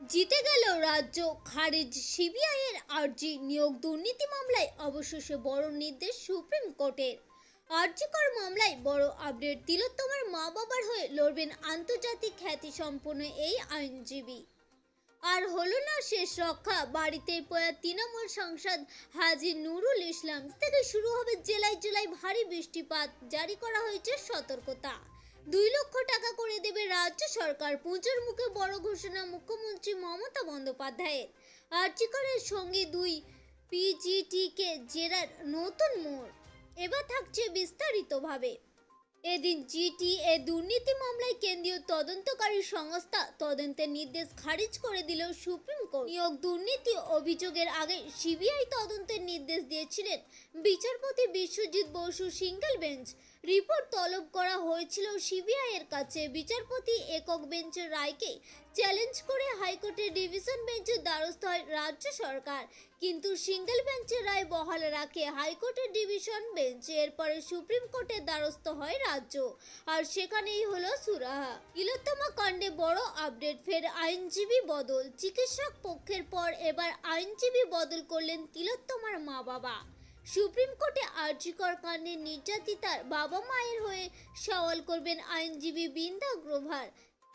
জিতে গেল রাজ্য খারিজ। সিবিআইয়ের আর্জি নিয়োগ দুর্নীতি মামলায় অবশেষে বড় নির্দেশ সুপ্রিম কোর্টের। আর্জিকর মামলায় বড় আপডেট, তিলোত্তমার মা বাবার হয়ে লড়বেন আন্তর্জাতিক খ্যাতিসম্পন্ন এই আইনজীবী। আর হলো না শেষ রক্ষা, বাড়িতে পয়া তৃণমূল সাংসদ হাজি নুরুল ইসলাম। থেকে শুরু হবে জেলায় জেলায় ভারী বৃষ্টিপাত, জারি করা হয়েছে সতর্কতা। দুই লক্ষ টাকা করে দেবে রাজ্য সরকার। পুজোর মুখে বড় ঘোষণা মুখ্যমন্ত্রী মমতা বন্দ্যোপাধ্যায়ের। আর্চিকরের সঙ্গে দুই পিজিটিকে জেরার নতুন মোড়। এবার থাকছে বিস্তারিতভাবে। এদিন জিটি এ দুর্নীতি মামলায় কেন্দ্রীয় তদন্তকারী সংস্থা তদন্তের নির্দেশ খারিজ করে দিলেও সুপ্রিম নিয়োগ দুর্নীতি অভিযোগের আগে সিবিআই তদন্তের নির্দেশ দিয়েছিলেন বিচারপতি Biswajit Basu single bench. Report তলব করা হয়েছিল সিবিআই এর কাছে। বিচারপতি একক বেঞ্চের রায়কে চ্যালেঞ্জ করে হাইকোর্টের ডিভিশন বেঞ্চের দ্বারস্থ হয় রাজ্য সরকার। কিন্তু সিঙ্গেল বেঞ্চের রায় বহাল রাখে হাইকোর্টের ডিভিশন বেঞ্চ। এরপরে সুপ্রিম কোর্টের দ্বারস্থ হয় রাজ্য। আর সেখানেই হলো সুরাহা। তিলোত্তমা কাণ্ডে বড় আপডেট, ফের আইনজীবী বদল। চিকিৎসক পক্ষের পর এবার আইনজীবী বদল করলেন তিলোত্তমার মা বাবা সুপ্রিম কোর্টে আর্জিকর কাণ্ডে নির্যাতিতার বাবা মায়ের হয়ে সওয়াল করবেন আইনজীবী বৃন্দা গ্রোভার।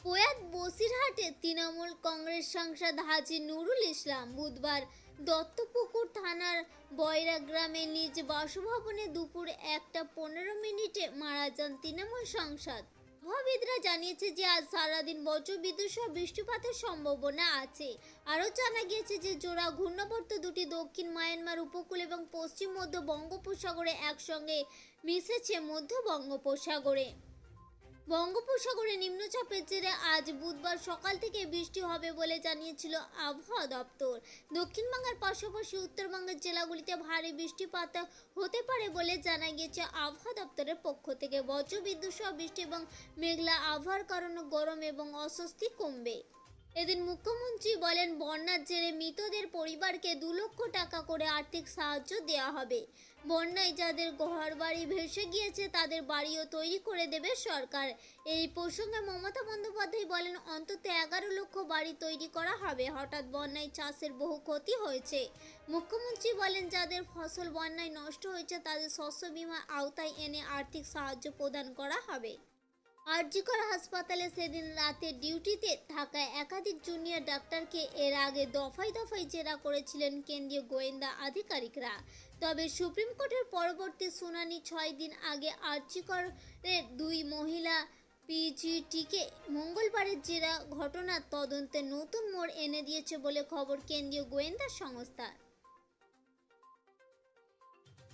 প্রয়াত বসিরহাটে তৃণমূল কংগ্রেস সাংসদ হাজি নুরুল ইসলাম বুধবার দত্তপুকুর থানার বয়রা গ্রামে নিজ বাসভবনে দুপুর একটা পনেরো মিনিটে মারা যান তৃণমূল সাংসদ। আবহাওয়াবিদরা জানিয়েছে যে আজ সারাদিন বজ্রবিদ্যুৎ সহ বৃষ্টিপাতের সম্ভাবনা আছে। আরও জানা গিয়েছে যে জোড়া ঘূর্ণবর্ত দুটি দক্ষিণ মায়ানমার উপকূল এবং পশ্চিম মধ্য বঙ্গোপসাগরে একসঙ্গে মিশেছে মধ্য বঙ্গোপসাগরে। বঙ্গোপসাগরে নিম্নচাপের জেরে আজ বুধবার সকাল থেকে বৃষ্টি হবে বলে জানিয়েছিল আবহাওয়া দপ্তর। দক্ষিণবঙ্গের পাশাপাশি উত্তরবঙ্গের জেলাগুলিতে ভারী বৃষ্টিপাত হতে পারে বলে জানা গিয়েছে আবহাওয়া দপ্তরের পক্ষ থেকে। বজ্রবিদ্যুৎ সহ বৃষ্টি এবং মেঘলা আবহাওয়ার কারণে গরম এবং অস্বস্তি কমবে। এদিন মুখ্যমন্ত্রী বলেন, বন্যার জেরে মৃতদের পরিবারকে দু লক্ষ টাকা করে আর্থিক সাহায্য দেওয়া হবে। বন্যায় যাদের ঘর বাড়ি ভেসে গিয়েছে, তাদের বাড়িও তৈরি করে দেবে সরকার। এই প্রসঙ্গে মমতা বন্দ্যোপাধ্যায় বলেন, অন্তত এগারো লক্ষ বাড়ি তৈরি করা হবে। হঠাৎ বন্যায় চাষের বহু ক্ষতি হয়েছে। মুখ্যমন্ত্রী বলেন, যাদের ফসল বন্যায় নষ্ট হয়েছে, তাদের শস্য বীমা আওতায় এনে আর্থিক সাহায্য প্রদান করা হবে। আরজিকর হাসপাতালে সেদিন রাতে ডিউটিতে থাকা একাধিক জুনিয়র ডাক্তারকে এর আগে দফায় দফায় জেরা করেছিলেন কেন্দ্রীয় গোয়েন্দা আধিকারিকরা। তবে সুপ্রিম কোর্টের পরবর্তী শুনানি ছয় দিন আগে আরজিকরের দুই মহিলা পিজিটিকে মঙ্গলবারের জেরা ঘটনার তদন্তে নতুন মোড় এনে দিয়েছে বলে খবর কেন্দ্রীয় গোয়েন্দা সংস্থার